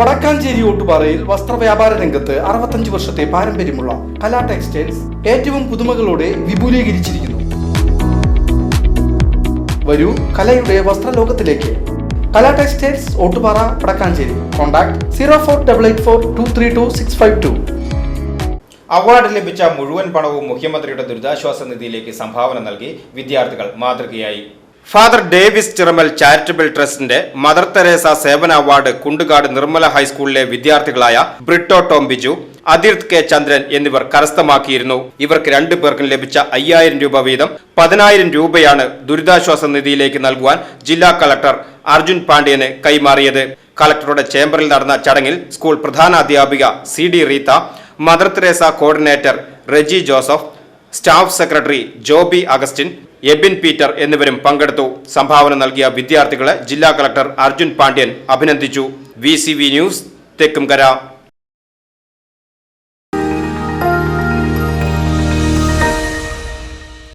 വടക്കാഞ്ചേരി ഓട്ടുപാറയിൽ വസ്ത്രവ്യാപാര രംഗത്ത് അറുപത്തഞ്ച് വർഷത്തെ പാരമ്പര്യമുള്ള കലാ ടെക്സ്റ്റൈൽസ് ഏറ്റവും പുതുമകളോടെ വിപുലീകരിച്ചിരിക്കുന്നു. വരൂ കലയുടെ വസ്ത്രലോകത്തിലേക്ക്. Kala textiles Ottupara Vadakkanchery. Contact zero four double eight four two three two six five two. Award ലഭിച്ച മുഴുവൻ പണവും മുഖ്യമന്ത്രിയുടെ ദുരിതാശ്വാസ നിധിയിലേക്ക് സംഭാവന നൽകി വിദ്യാർത്ഥികൾ മാതൃകയായി. ഫാദർ ഡേവിസ് ചിറമൽ ചാരിറ്റബിൾ ട്രസ്റ്റിന്റെ മദർ തെരേസ സേവന അവാർഡ് കുണ്ടുകാട് നിർമ്മല ഹൈസ്കൂളിലെ വിദ്യാർത്ഥികളായ ബ്രിട്ടോ ടോം ബിജു അതിർത്ത് കെ ചന്ദ്രൻ എന്നിവർ കരസ്ഥമാക്കിയിരുന്നു. ഇവർക്ക് രണ്ടു പേർക്കും ലഭിച്ച അയ്യായിരം രൂപ വീതം പതിനായിരം രൂപയാണ് ദുരിതാശ്വാസ നിധിയിലേക്ക് നൽകുവാൻ ജില്ലാ കളക്ടർ അർജുൻ പാണ്ഡ്യന് കൈമാറിയത്. കളക്ടറുടെ ചേംബറിൽ നടന്ന ചടങ്ങിൽ school പ്രധാനാധ്യാപിക C D Reetha Mother Teresa coordinator Reji Joseph staff secretary Joby Augustine Ebin Peter എന്നിവരും പങ്കെടുത്തു. സംഭാവന നൽകിയ വിദ്യാർത്ഥികളെ ജില്ലാ കളക്ടർ അർജുൻ പാണ്ഡ്യൻ അഭിനന്ദിച്ചു. V news Thekkumkara.